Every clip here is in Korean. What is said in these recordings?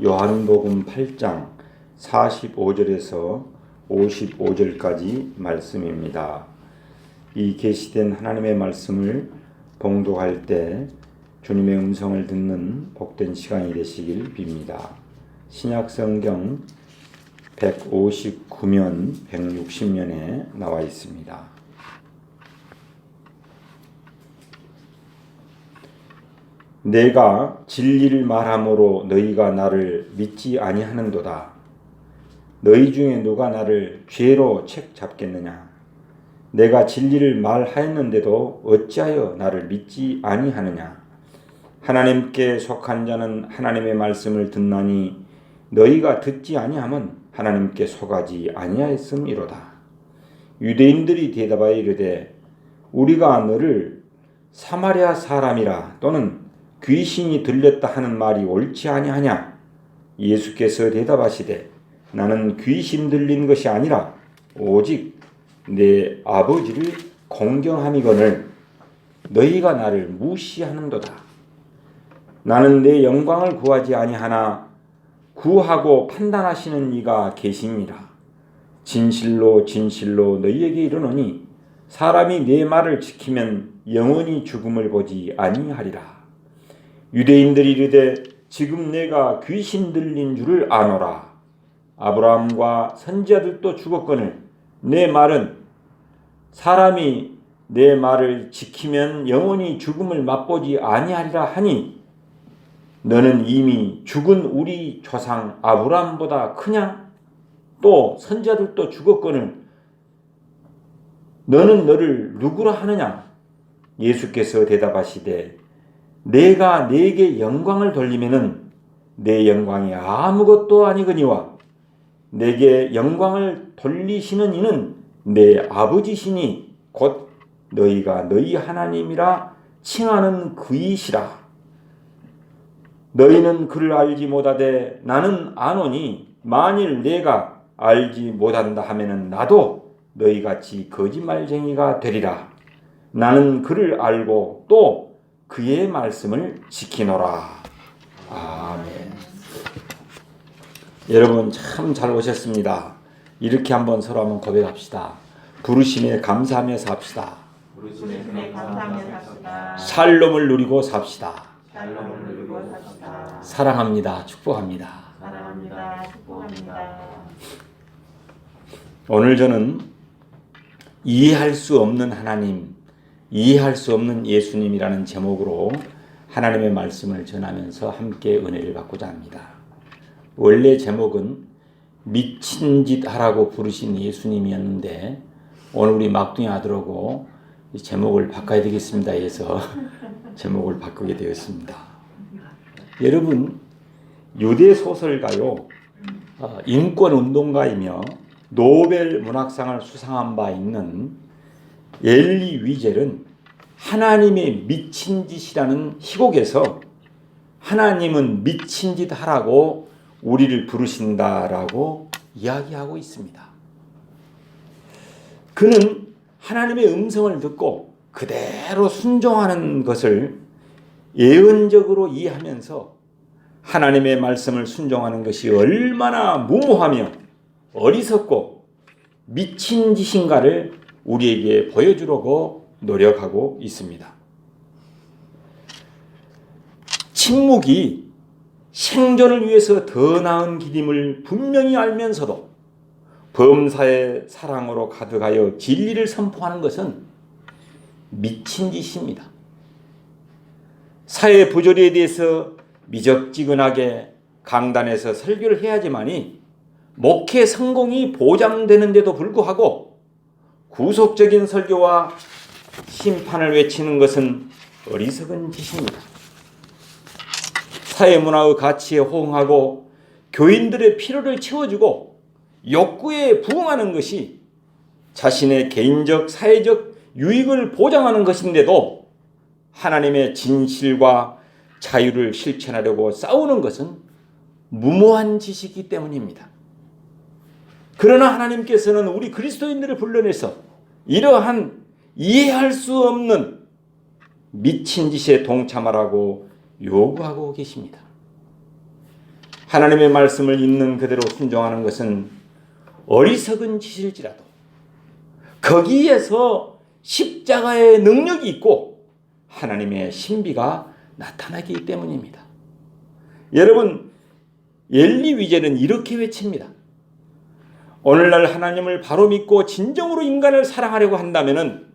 요한복음 8장 45절에서 55절까지 말씀입니다. 이 계시된 하나님의 말씀을 봉독할 때 주님의 음성을 듣는 복된 시간이 되시길 빕니다. 신약 성경 159면 160면에 나와 있습니다. 내가 진리를 말함으로 너희가 나를 믿지 아니하는도다. 너희 중에 누가 나를 죄로 책 잡겠느냐? 내가 진리를 말하였는데도 어찌하여 나를 믿지 아니하느냐? 하나님께 속한 자는 하나님의 말씀을 듣나니 너희가 듣지 아니함은 하나님께 속하지 아니하였음이로다. 유대인들이 대답하여 이르되 우리가 너를 사마리아 사람이라 또는 귀신이 들렸다 하는 말이 옳지 아니하냐? 예수께서 대답하시되 나는 귀신 들린 것이 아니라 오직 내 아버지를 공경함이거늘 너희가 나를 무시하는도다. 나는 내 영광을 구하지 아니하나 구하고 판단하시는 이가 계십니다. 진실로 진실로 너희에게 이르노니 사람이 내 말을 지키면 영원히 죽음을 보지 아니하리라. 유대인들이 이르되 지금 내가 귀신 들린 줄을 아노라. 아브라함과 선지자들도 죽었거늘 내 말은 사람이 내 말을 지키면 영원히 죽음을 맛보지 아니하리라 하니 너는 이미 죽은 우리 조상 아브라함보다 크냐? 또 선자들도 죽었거늘 너는 너를 누구라 하느냐? 예수께서 대답하시되 내가 내게 영광을 돌리면은 내 영광이 아무것도 아니거니와 내게 영광을 돌리시는 이는 내 아버지시니 곧 너희가 너희 하나님이라 칭하는 그이시라. 너희는 그를 알지 못하되 나는 아노니 만일 내가 알지 못한다 하면은 나도 너희 같이 거짓말쟁이가 되리라. 나는 그를 알고 또 그의 말씀을 지키노라. 아멘. 여러분 참 잘 오셨습니다. 이렇게 한번 서로 한번 고백합시다. 부르심에 감사하며 삽시다. 살롬을 누리고 삽시다. 사랑합니다. 축복합니다. 사랑합니다. 축복합니다. 오늘 저는 이해할 수 없는 하나님, 이해할 수 없는 예수님이라는 제목으로 하나님의 말씀을 전하면서 함께 은혜를 받고자 합니다. 원래 제목은 미친 짓 하라고 부르신 예수님이었는데 오늘 우리 막둥이 아들하고 이 제목을 바꿔야 되겠습니다 해서 제목을 바꾸게 되었습니다. 여러분 유대 소설가요 어, 인권 운동가이며 노벨 문학상을 수상한 바 있는 엘리 위젤은 하나님의 미친 짓이라는 희곡에서 하나님은 미친 짓 하라고 우리를 부르신다라고 이야기하고 있습니다. 그는 하나님의 음성을 듣고 그대로 순종하는 것을 예언적으로 이해하면서 하나님의 말씀을 순종하는 것이 얼마나 무모하며 어리석고 미친 짓인가를 우리에게 보여주려고 노력하고 있습니다. 침묵이 생존을 위해서 더 나은 길임을 분명히 알면서도 범사의 사랑으로 가득하여 진리를 선포하는 것은 미친 짓입니다. 사회 부조리에 대해서 미적지근하게 강단에서 설교를 해야지만이 목회 성공이 보장되는데도 불구하고 구속적인 설교와 심판을 외치는 것은 어리석은 짓입니다. 사회 문화의 가치에 호응하고 교인들의 필요를 채워주고 욕구에 부응하는 것이 자신의 개인적, 사회적 유익을 보장하는 것인데도 하나님의 진실과 자유를 실천하려고 싸우는 것은 무모한 짓이기 때문입니다. 그러나 하나님께서는 우리 그리스도인들을 불러내서 이러한 이해할 수 없는 미친 짓에 동참하라고 요구하고 계십니다. 하나님의 말씀을 있는 그대로 순종하는 것은 어리석은 짓일지라도 거기에서 십자가의 능력이 있고 하나님의 신비가 나타나기 때문입니다. 여러분 엘리 위제는 이렇게 외칩니다. 오늘날 하나님을 바로 믿고 진정으로 인간을 사랑하려고 한다면은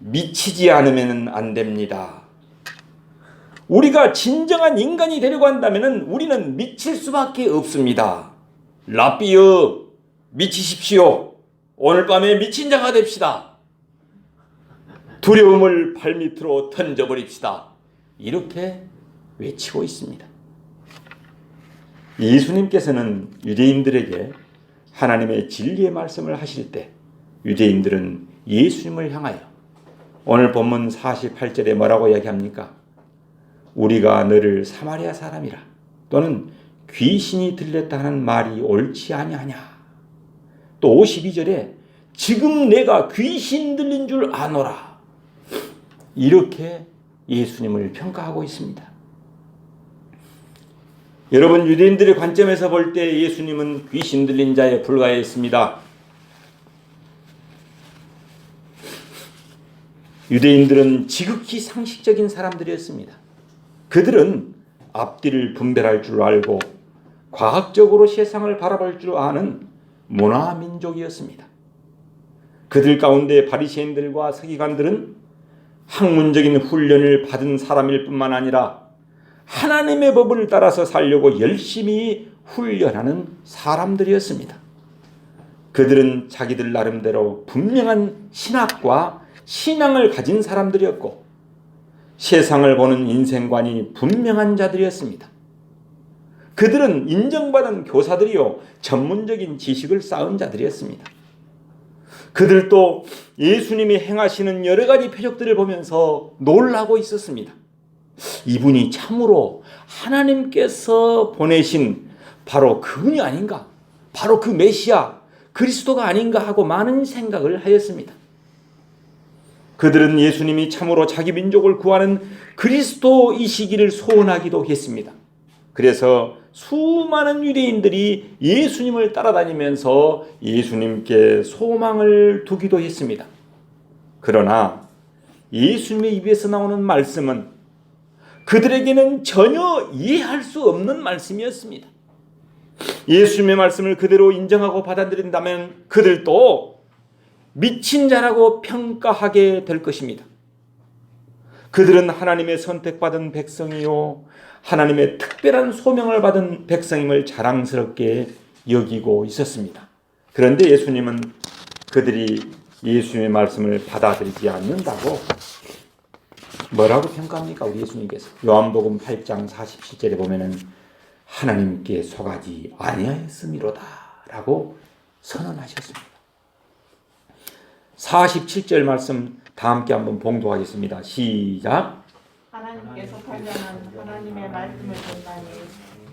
미치지 않으면 안 됩니다. 우리가 진정한 인간이 되려고 한다면은 우리는 미칠 수밖에 없습니다. 라비어 미치십시오. 오늘 밤에 미친 자가 됩시다. 두려움을 발밑으로 던져버립시다. 이렇게 외치고 있습니다. 예수님께서는 유대인들에게 하나님의 진리의 말씀을 하실 때 유대인들은 예수님을 향하여 오늘 본문 48절에 뭐라고 이야기합니까? 우리가 너를 사마리아 사람이라 또는 귀신이 들렸다 하는 말이 옳지 아니하냐. 또 52절에 지금 내가 귀신 들린 줄 아노라. 이렇게 예수님을 평가하고 있습니다. 여러분 유대인들의 관점에서 볼 때 예수님은 귀신 들린 자에 불과했습니다. 유대인들은 지극히 상식적인 사람들이었습니다. 그들은 앞뒤를 분별할 줄 알고 과학적으로 세상을 바라볼 줄 아는 문화 민족이었습니다. 그들 가운데 바리새인들과 서기관들은 학문적인 훈련을 받은 사람일 뿐만 아니라 하나님의 법을 따라서 살려고 열심히 훈련하는 사람들이었습니다. 그들은 자기들 나름대로 분명한 신학과 신앙을 가진 사람들이었고 세상을 보는 인생관이 분명한 자들이었습니다. 그들은 인정받은 교사들이요 전문적인 지식을 쌓은 자들이었습니다. 그들도 예수님이 행하시는 여러 가지 표적들을 보면서 놀라고 있었습니다. 이분이 참으로 하나님께서 보내신 바로 그분이 아닌가? 바로 그 메시아 그리스도가 아닌가 하고 많은 생각을 하였습니다. 그들은 예수님이 참으로 자기 민족을 구하는 그리스도이시기를 소원하기도 했습니다. 그래서 수많은 유대인들이 예수님을 따라다니면서 예수님께 소망을 두기도 했습니다. 그러나 예수님의 입에서 나오는 말씀은 그들에게는 전혀 이해할 수 없는 말씀이었습니다. 예수님의 말씀을 그대로 인정하고 받아들인다면 그들도 미친 자라고 평가하게 될 것입니다. 그들은 하나님의 선택받은 백성이요. 하나님의 특별한 소명을 받은 백성임을 자랑스럽게 여기고 있었습니다. 그런데 예수님은 그들이 예수님의 말씀을 받아들이지 않는다고 뭐라고 평가합니까? 우리 예수님께서 요한복음 8장 47절에 보면은 하나님께 속하지 아니하였음이로다라고 선언하셨습니다. 47절 말씀 다 함께 한번 봉독하겠습니다. 시작. 하나님께서 살려는 하나님의 말씀을 전하니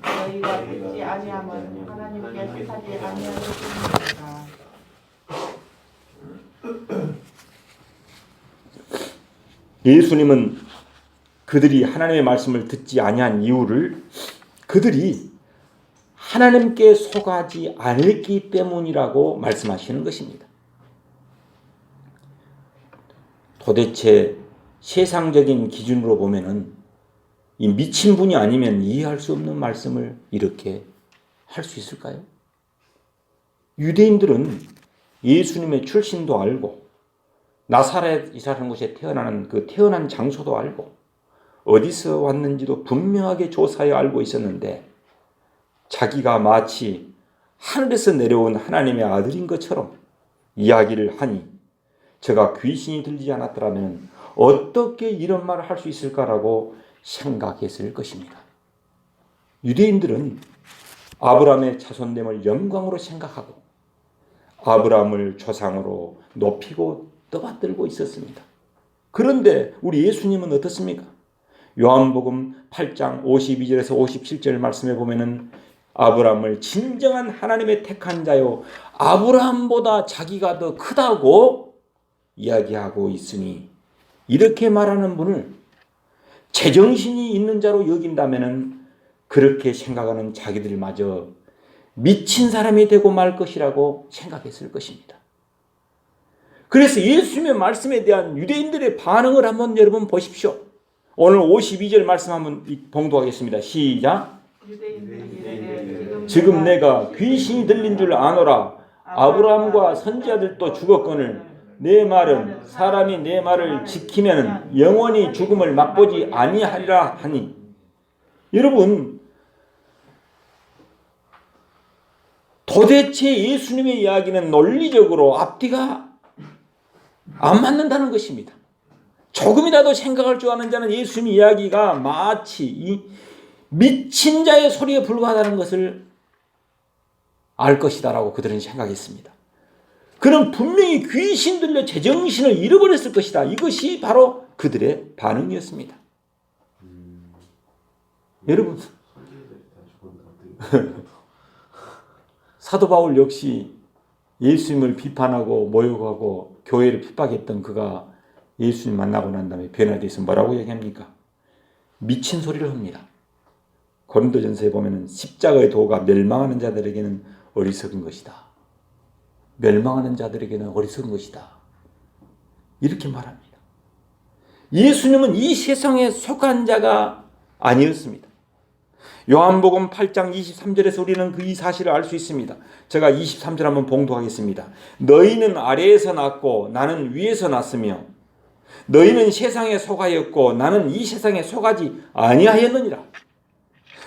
너희가 듣지 아니함은 하나님께 속하지 아니하였습니다. 예수님은 그들이 하나님의 말씀을 듣지 아니한 이유를 그들이 하나님께 속하지 않았기 때문이라고 말씀하시는 것입니다. 도대체 세상적인 기준으로 보면은 이 미친 분이 아니면 이해할 수 없는 말씀을 이렇게 할 수 있을까요? 유대인들은 예수님의 출신도 알고 나사렛이라는 곳에 태어나는 그 태어난 장소도 알고 어디서 왔는지도 분명하게 조사해 알고 있었는데 자기가 마치 하늘에서 내려온 하나님의 아들인 것처럼 이야기를 하니 제가 귀신이 들리지 않았더라면 어떻게 이런 말을 할 수 있을까라고 생각했을 것입니다. 유대인들은 아브라함의 자손됨을 영광으로 생각하고 아브라함을 조상으로 높이고 떠받들고 있었습니다. 그런데 우리 예수님은 어떻습니까? 요한복음 8장 52절에서 57절 말씀에 보면은 아브라함을 진정한 하나님의 택한 자요 아브라함보다 자기가 더 크다고 이야기하고 있으니 이렇게 말하는 분을 제정신이 있는 자로 여긴다면은 그렇게 생각하는 자기들마저 미친 사람이 되고 말 것이라고 생각했을 것입니다. 그래서 예수님의 말씀에 대한 유대인들의 반응을 한번 여러분 보십시오. 오늘 52절 말씀 한번 봉독하겠습니다. 시작. 지금 내가 귀신이 들린 줄 아노라. 아브라함과 선지자들도 죽었거늘 내 말은 사람이 내 말을 지키면 영원히 죽음을 맛보지 아니하리라 하니 여러분 도대체 예수님의 이야기는 논리적으로 앞뒤가 안 맞는다는 것입니다. 조금이라도 생각할 줄 아는 자는 예수님 이야기가 마치 이 미친 자의 소리에 불과하다는 것을 알 것이다라고 그들은 생각했습니다. 그는 분명히 귀신 들려 제정신을 잃어버렸을 것이다. 이것이 바로 그들의 반응이었습니다. 여러분 사도 바울 역시 예수님을 비판하고 모욕하고 교회를 핍박했던 그가 예수님 만나고 난 다음에 변화돼서 뭐라고 얘기합니까? 미친 소리를 합니다. 고린도전서에 보면은 십자가의 도가 멸망하는 자들에게는 어리석은 것이다. 멸망하는 자들에게는 어리석은 것이다. 이렇게 말합니다. 예수님은 이 세상에 속한 자가 아니었습니다. 요한복음 8장 23절에서 우리는 그 이 사실을 알 수 있습니다. 제가 23절 한번 봉독하겠습니다. 너희는 아래에서 났고 나는 위에서 났으며 너희는 세상에 속하였고 나는 이 세상에 속하지 아니하였느니라.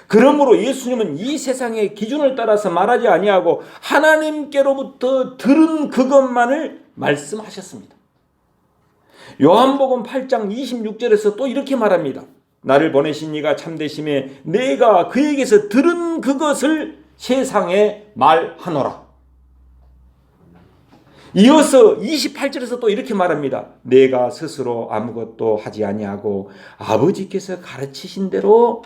그러므로 예수님은 이 세상의 기준을 따라서 말하지 아니하고 하나님께로부터 들은 그것만을 말씀하셨습니다. 요한복음 8장 26절에서 또 이렇게 말합니다. 나를 보내신 이가 참되심에 내가 그에게서 들은 그것을 세상에 말하노라. 이어서 28절에서 또 이렇게 말합니다. 내가 스스로 아무것도 하지 아니하고 아버지께서 가르치신 대로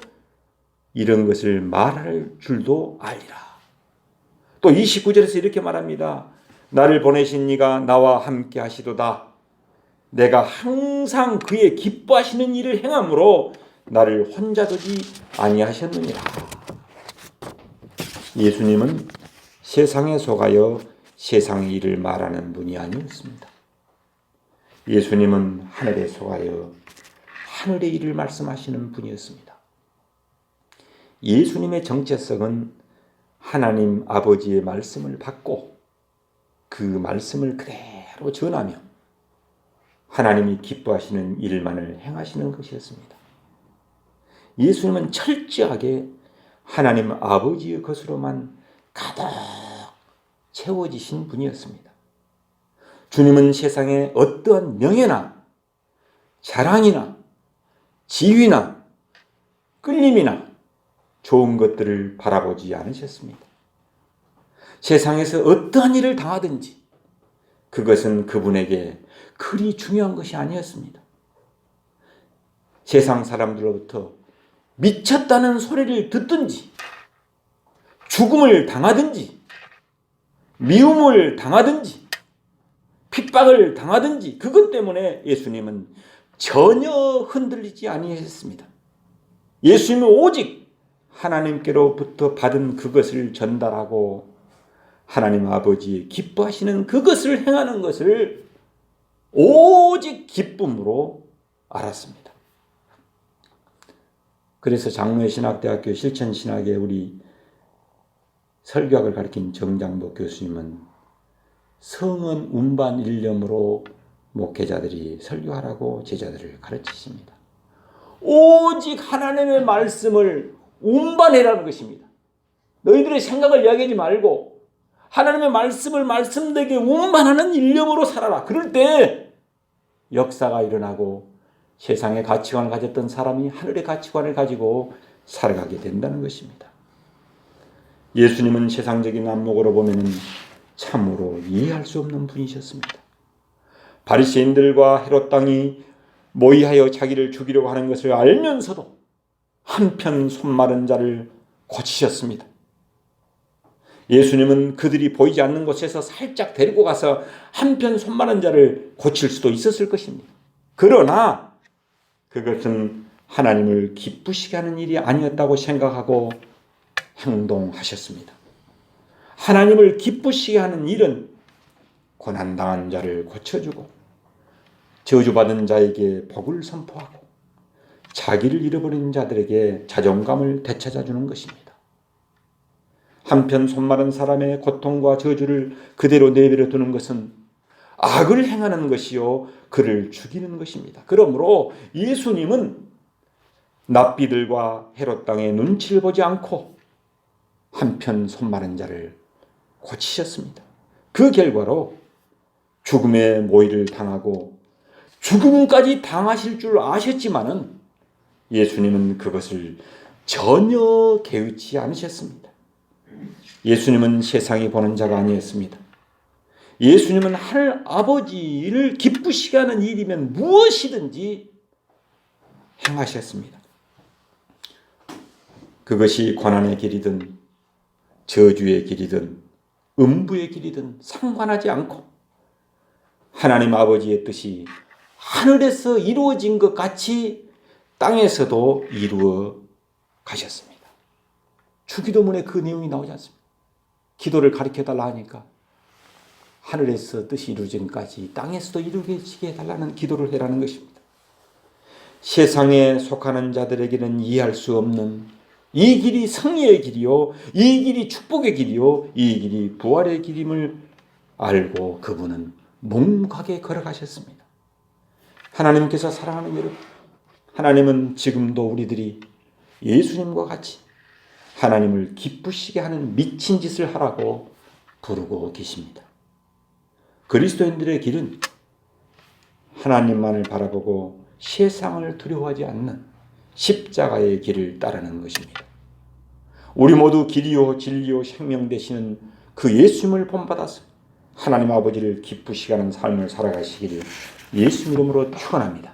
이런 것을 말할 줄도 알리라. 또 29절에서 이렇게 말합니다. 나를 보내신 이가 나와 함께 하시도다. 내가 항상 그의 기뻐하시는 일을 행함으로 나를 혼자 두지 아니하셨느니라. 예수님은 세상에 속하여 세상의 일을 말하는 분이 아니었습니다. 예수님은 하늘에 속하여 하늘의 일을 말씀하시는 분이었습니다. 예수님의 정체성은 하나님 아버지의 말씀을 받고 그 말씀을 그대로 전하며 하나님이 기뻐하시는 일만을 행하시는 것이었습니다. 예수님은 철저하게 하나님 아버지의 것으로만 가득 채워지신 분이었습니다. 주님은 세상에 어떠한 명예나 자랑이나 지위나 끌림이나 좋은 것들을 바라보지 않으셨습니다. 세상에서 어떠한 일을 당하든지 그것은 그분에게 그리 중요한 것이 아니었습니다. 세상 사람들로부터 미쳤다는 소리를 듣든지 죽음을 당하든지 미움을 당하든지 핍박을 당하든지 그것 때문에 예수님은 전혀 흔들리지 아니했습니다. 예수님은 오직 하나님께로부터 받은 그것을 전달하고 하나님 아버지 기뻐하시는 그것을 행하는 것을 오직 기쁨으로 알았습니다. 그래서 장로의 신학대학교 실천신학의 우리 설교학을 가르친 정장복 교수님은 성은 운반 일념으로 목회자들이 설교하라고 제자들을 가르치십니다. 오직 하나님의 말씀을 운반해라는 것입니다. 너희들의 생각을 이야기하지 말고 하나님의 말씀을 말씀되게 운반하는 일념으로 살아라. 그럴 때 역사가 일어나고 세상의 가치관을 가졌던 사람이 하늘의 가치관을 가지고 살아가게 된다는 것입니다. 예수님은 세상적인 안목으로 보면 참으로 이해할 수 없는 분이셨습니다. 바리새인들과 헤롯 땅이 모의하여 자기를 죽이려고 하는 것을 알면서도 한편 손 마른 자를 고치셨습니다. 예수님은 그들이 보이지 않는 곳에서 살짝 데리고 가서 한편 손마른 자를 고칠 수도 있었을 것입니다. 그러나 그것은 하나님을 기쁘시게 하는 일이 아니었다고 생각하고 행동하셨습니다. 하나님을 기쁘시게 하는 일은 고난당한 자를 고쳐주고 저주받은 자에게 복을 선포하고 자기를 잃어버린 자들에게 자존감을 되찾아주는 것입니다. 한편 손마른 사람의 고통과 저주를 그대로 내버려 두는 것은 악을 행하는 것이요 그를 죽이는 것입니다. 그러므로 예수님은 납비들과 헤롯 땅의 눈치를 보지 않고 한편 손마른 자를 고치셨습니다. 그 결과로 죽음의 모의를 당하고 죽음까지 당하실 줄 아셨지만은 예수님은 그것을 전혀 개의치 않으셨습니다. 예수님은 세상이 보는 자가 아니었습니다. 예수님은 하늘 아버지를 기쁘시게 하는 일이면 무엇이든지 행하셨습니다. 그것이 고난의 길이든 저주의 길이든 음부의 길이든 상관하지 않고 하나님 아버지의 뜻이 하늘에서 이루어진 것 같이 땅에서도 이루어 가셨습니다. 주기도문에 그 내용이 나오지 않습니다. 기도를 가르쳐 달라 하니까 하늘에서 뜻이 이루어진까지 땅에서도 이루어지게 해달라는 기도를 해라는 것입니다. 세상에 속하는 자들에게는 이해할 수 없는 이 길이 승리의 길이요, 이 길이 축복의 길이요, 이 길이 부활의 길임을 알고 그분은 묵묵하게 걸어가셨습니다. 하나님께서 사랑하는 여러분, 하나님은 지금도 우리들이 예수님과 같이 하나님을 기쁘시게 하는 미친 짓을 하라고 부르고 계십니다. 그리스도인들의 길은 하나님만을 바라보고 세상을 두려워하지 않는 십자가의 길을 따르는 것입니다. 우리 모두 길이요 진리요 생명 되시는 그 예수님을 본받아서 하나님 아버지를 기쁘시게 하는 삶을 살아가시기를 예수 이름으로 축원합니다.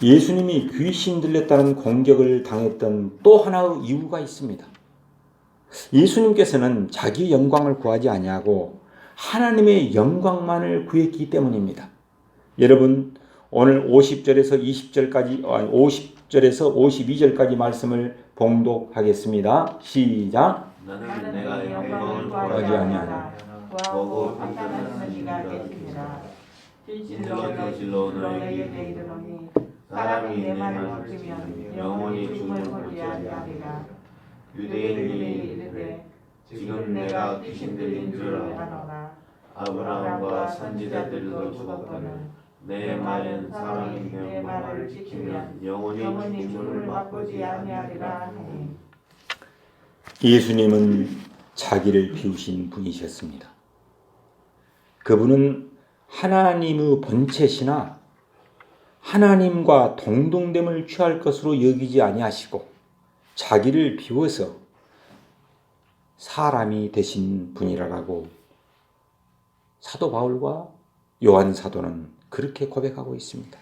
예수님이 귀신 들렸다는 공격을 당했던 또 하나의 이유가 있습니다. 예수님께서는 자기 영광을 구하지 아니하고 하나님의 영광만을 구했기 때문입니다. 여러분 오늘 50절에서 20절까지 50절에서 52절까지 말씀을 봉독하겠습니다. 시작. 나는 내가 영광을 구하지 아니하노라. 구하고 판단하는 이가 계십니다. 진실로 진실로 너희에게 이르노니 사람이 내 말을 지키면 영원히 죽음을 보지 아니하리라. 유대인이 이르되 지금 내가 귀신 들린 줄 아노라. 아브라함과 선지자들도 죽었거늘 내 말은 사람이 내 말을 지키면 영원히 죽음을 맛보지 아니하리라 하니 예수님은 자기를 비우신 분이셨습니다. 그분은 하나님의 본체시나 하나님과 동등됨을 취할 것으로 여기지 아니하시고 자기를 비워서 사람이 되신 분이라고 사도 바울과 요한 사도는 그렇게 고백하고 있습니다.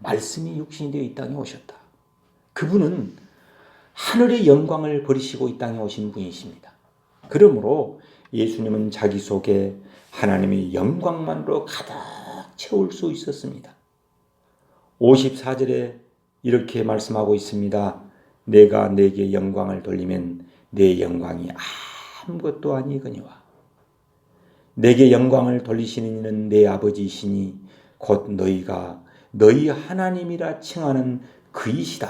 말씀이 육신이 되어 이 땅에 오셨다. 그분은 하늘의 영광을 버리시고 이 땅에 오신 분이십니다. 그러므로 예수님은 자기 속에 하나님의 영광만으로 가득 채울 수 있었습니다. 54절에 이렇게 말씀하고 있습니다. 내가 내게 영광을 돌리면 내 영광이 아무것도 아니거니와. 내게 영광을 돌리시는 이는 내 아버지이시니 곧 너희가 너희 하나님이라 칭하는 그이시다.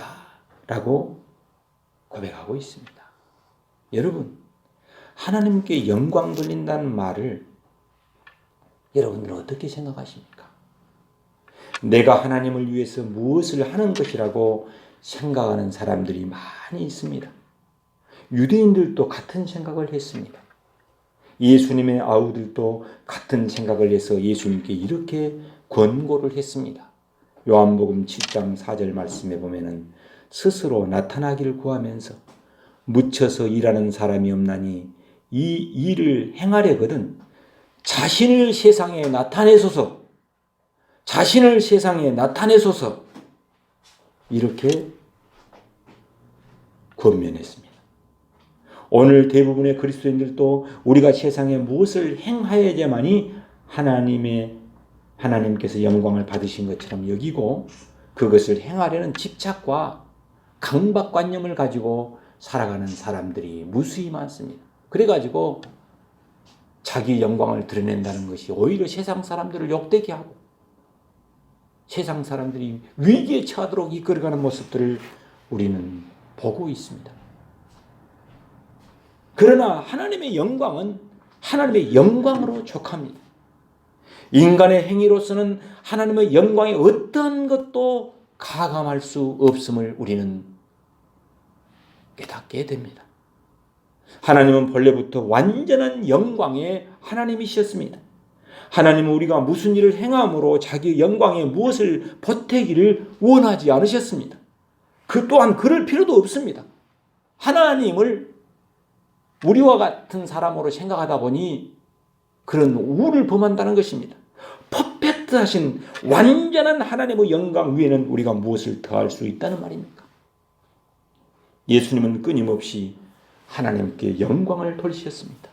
라고 고백하고 있습니다. 여러분, 하나님께 영광 돌린다는 말을 여러분들은 어떻게 생각하십니까? 내가 하나님을 위해서 무엇을 하는 것이라고 생각하는 사람들이 많이 있습니다. 유대인들도 같은 생각을 했습니다. 예수님의 아우들도 같은 생각을 해서 예수님께 이렇게 권고를 했습니다. 요한복음 7장 4절 말씀에 보면은 스스로 나타나기를 구하면서 묻혀서 일하는 사람이 없나니 이 일을 행하려거든 자신을 세상에 나타내소서 자신을 세상에 나타내소서 이렇게 권면했습니다. 오늘 대부분의 그리스도인들도 우리가 세상에 무엇을 행하여야만이 하나님의 하나님께서 영광을 받으신 것처럼 여기고 그것을 행하려는 집착과 강박관념을 가지고 살아가는 사람들이 무수히 많습니다. 그래가지고 자기 영광을 드러낸다는 것이 오히려 세상 사람들을 욕되게 하고 세상 사람들이 위기에 처하도록 이끌어가는 모습들을 우리는 보고 있습니다. 그러나 하나님의 영광은 하나님의 영광으로 족합니다. 인간의 행위로서는 하나님의 영광의 어떤 것도 가감할 수 없음을 우리는 깨닫게 됩니다. 하나님은 본래부터 완전한 영광의 하나님이셨습니다. 하나님은 우리가 무슨 일을 행함으로 자기 영광에 무엇을 보태기를 원하지 않으셨습니다. 그 또한 그럴 필요도 없습니다. 하나님을 우리와 같은 사람으로 생각하다 보니 그런 우를 범한다는 것입니다. 퍼펙트하신 완전한 하나님의 영광 위에는 우리가 무엇을 더할 수 있다는 말입니까? 예수님은 끊임없이 하나님께 영광을 돌리셨습니다.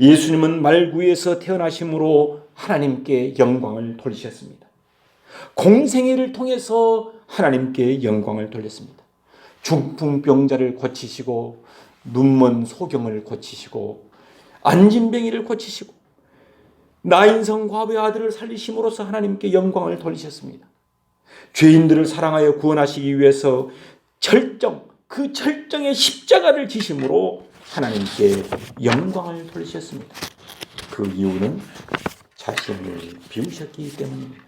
예수님은 말구에서 태어나심으로 하나님께 영광을 돌리셨습니다. 공생애를 통해서 하나님께 영광을 돌렸습니다. 중풍병자를 고치시고 눈먼 소경을 고치시고 안진뱅이를 고치시고 나인성 과부의 아들을 살리심으로써 하나님께 영광을 돌리셨습니다. 죄인들을 사랑하여 구원하시기 위해서 철정 그 철정의 십자가를 지심으로 하나님께 영광을 돌리셨습니다. 그 이유는 자신을 비우셨기 때문입니다.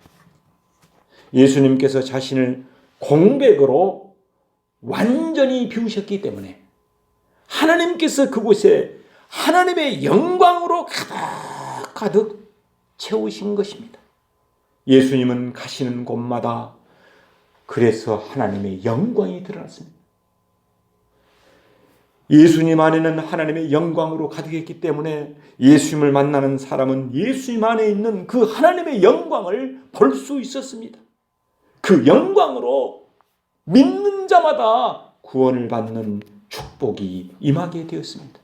예수님께서 자신을 공백으로 완전히 비우셨기 때문에 하나님께서 그곳에 하나님의 영광으로 가득 가득 채우신 것입니다. 예수님은 가시는 곳마다 그래서 하나님의 영광이 드러났습니다. 예수님 안에는 하나님의 영광으로 가득했기 때문에 예수님을 만나는 사람은 예수님 안에 있는 그 하나님의 영광을 볼 수 있었습니다. 그 영광으로 믿는 자마다 구원을 받는 축복이 임하게 되었습니다.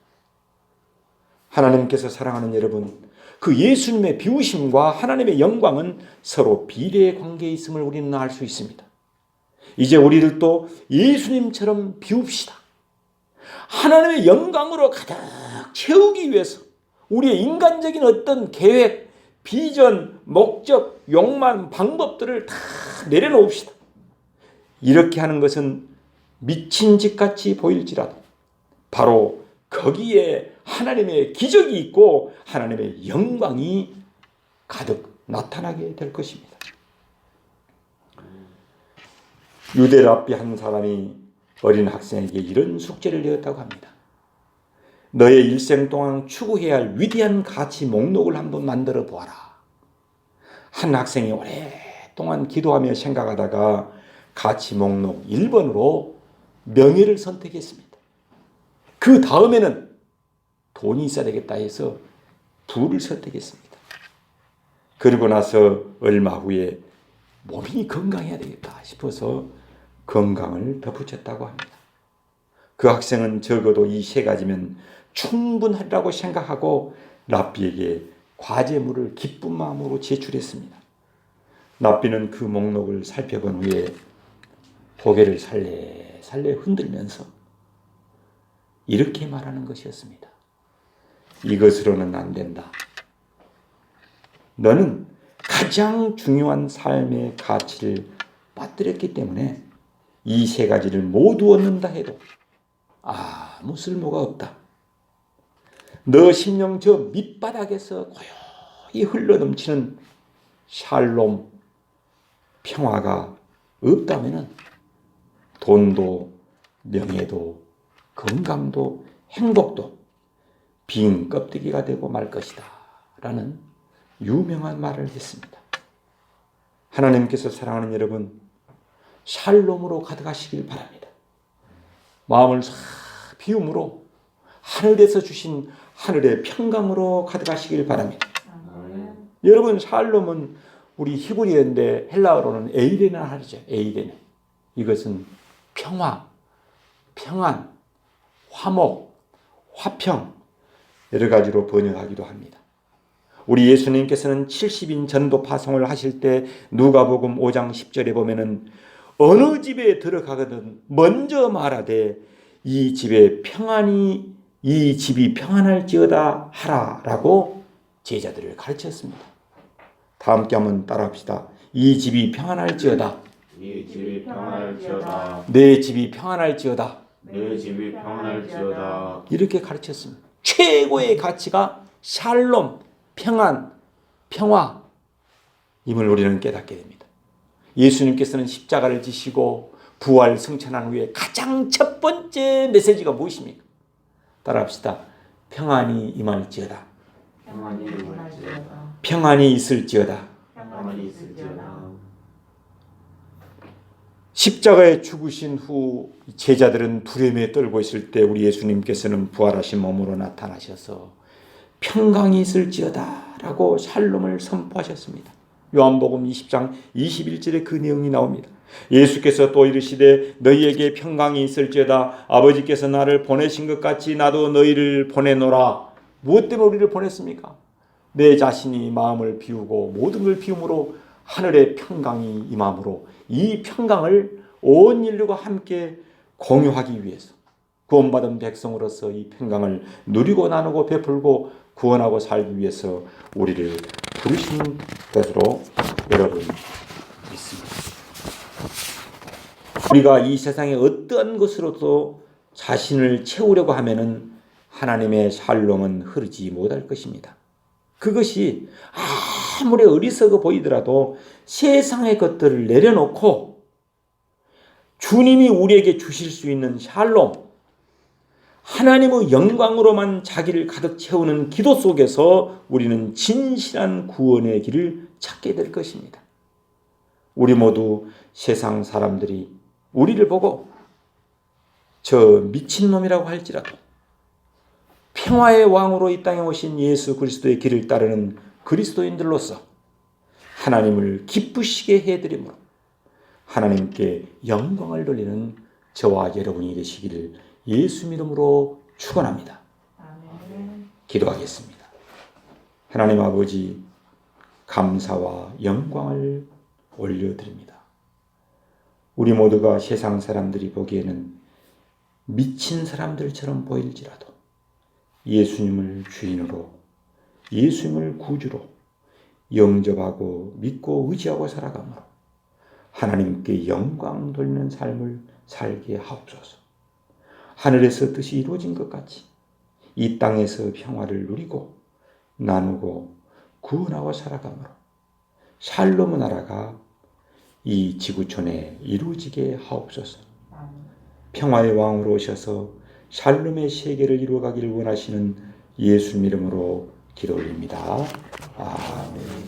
하나님께서 사랑하는 여러분, 그 예수님의 비우심과 하나님의 영광은 서로 비례의 관계에 있음을 우리는 알 수 있습니다. 이제 우리들도 예수님처럼 비웁시다. 하나님의 영광으로 가득 채우기 위해서 우리의 인간적인 어떤 계획, 비전, 목적, 욕망, 방법들을 다 내려놓읍시다. 이렇게 하는 것은 미친 짓 같이 보일지라도 바로 거기에 하나님의 기적이 있고 하나님의 영광이 가득 나타나게 될 것입니다. 유대 랍비 한 사람이 어린 학생에게 이런 숙제를 내었다고 합니다. 너의 일생 동안 추구해야 할 위대한 가치 목록을 한번 만들어 보아라. 한 학생이 오랫동안 기도하며 생각하다가 가치 목록 1번으로 명예를 선택했습니다. 그 다음에는 돈이 있어야 되겠다 해서 부를 선택했습니다. 그리고 나서 얼마 후에 몸이 건강해야 되겠다 싶어서 건강을 덧붙였다고 합니다. 그 학생은 적어도 이 세 가지면 충분하리라고 생각하고 랍비에게 과제물을 기쁜 마음으로 제출했습니다. 랍비는 그 목록을 살펴본 후에 고개를 살래 살래 흔들면서 이렇게 말하는 것이었습니다. 이것으로는 안 된다. 너는 가장 중요한 삶의 가치를 빠뜨렸기 때문에 이 세 가지를 모두 얻는다 해도 아무 쓸모가 없다. 너 심령 저 밑바닥에서 고요히 흘러넘치는 샬롬 평화가 없다면은 돈도 명예도 건강도 행복도 빈 껍데기가 되고 말 것이다. 라는 유명한 말을 했습니다. 하나님께서 사랑하는 여러분, 샬롬으로 가득하시길 바랍니다. 마음을 싹 비움으로 하늘에서 주신 하늘의 평강으로 가득하시길 바랍니다. 아멘. 여러분 샬롬은 우리 히브리어인데 헬라어로는 에이레나 하죠. 에이레네. 이것은 평화, 평안, 화목, 화평 여러 가지로 번역하기도 합니다. 우리 예수님께서는 70인 전도 파송을 하실 때 누가복음 5장 10절에 보면은 어느 집에 들어가거든 먼저 말하되 이 집에 평안이 이 집이 평안할지어다 하라라고 제자들을 가르쳤습니다. 다 함께 한번 따라합시다. 이 집이 평안할지어다. 이 집이 평안할지어다 내 집이 평안할지어다. 내 집이 평안할지어다 이렇게 가르쳤습니다. 최고의 가치가 샬롬, 평안, 평화 임을 우리는 깨닫게 됩니다. 예수님께서는 십자가를 지시고 부활 승천한 후에 가장 첫 번째 메시지가 무엇입니까? 따라합시다. 평안이 임할지어다. 평안이 임할지어다 평안이 있을지어다. 평안이 있을지어다 십자가에 죽으신 후 제자들은 두려움에 떨고 있을 때 우리 예수님께서는 부활하신 몸으로 나타나셔서 평강이 있을지어다라고 샬롬을 선포하셨습니다. 요한복음 20장 21절에 그 내용이 나옵니다. 예수께서 또 이르시되 너희에게 평강이 있을지어다 아버지께서 나를 보내신 것 같이 나도 너희를 보내노라. 무엇 때문에 우리를 보냈습니까? 내 자신이 마음을 비우고 모든 걸 비움으로 하늘의 평강이 임함으로 이 평강을 온 인류가 함께 공유하기 위해서 구원받은 백성으로서 이 평강을 누리고 나누고 베풀고 구원하고 살기 위해서 우리를 부르신 것으로 여러분 믿습니다. 우리가 이 세상의 어떠한 것으로도 자신을 채우려고 하면은 하나님의 샬롬은 흐르지 못할 것입니다. 그것이 아무리 어리석어 보이더라도 세상의 것들을 내려놓고 주님이 우리에게 주실 수 있는 샬롬, 하나님의 영광으로만 자기를 가득 채우는 기도 속에서 우리는 진실한 구원의 길을 찾게 될 것입니다. 우리 모두 세상 사람들이 우리를 보고 저 미친놈이라고 할지라도 평화의 왕으로 이 땅에 오신 예수 그리스도의 길을 따르는 그리스도인들로서 하나님을 기쁘시게 해드림으로 하나님께 영광을 돌리는 저와 여러분이 되시기를 예수 이름으로 축원합니다. 기도하겠습니다. 하나님 아버지 감사와 영광을 올려드립니다. 우리 모두가 세상 사람들이 보기에는 미친 사람들처럼 보일지라도 예수님을 주인으로 예수님을 구주로 영접하고 믿고 의지하고 살아가므로 하나님께 영광 돌리는 삶을 살게 하옵소서. 하늘에서 뜻이 이루어진 것 같이 이 땅에서 평화를 누리고 나누고 구원하고 살아가므로 샬롬의 나라가 이 지구촌에 이루어지게 하옵소서. 평화의 왕으로 오셔서 샬롬의 세계를 이루어가기를 원하시는 예수 이름으로 기도 올립니다. 아멘.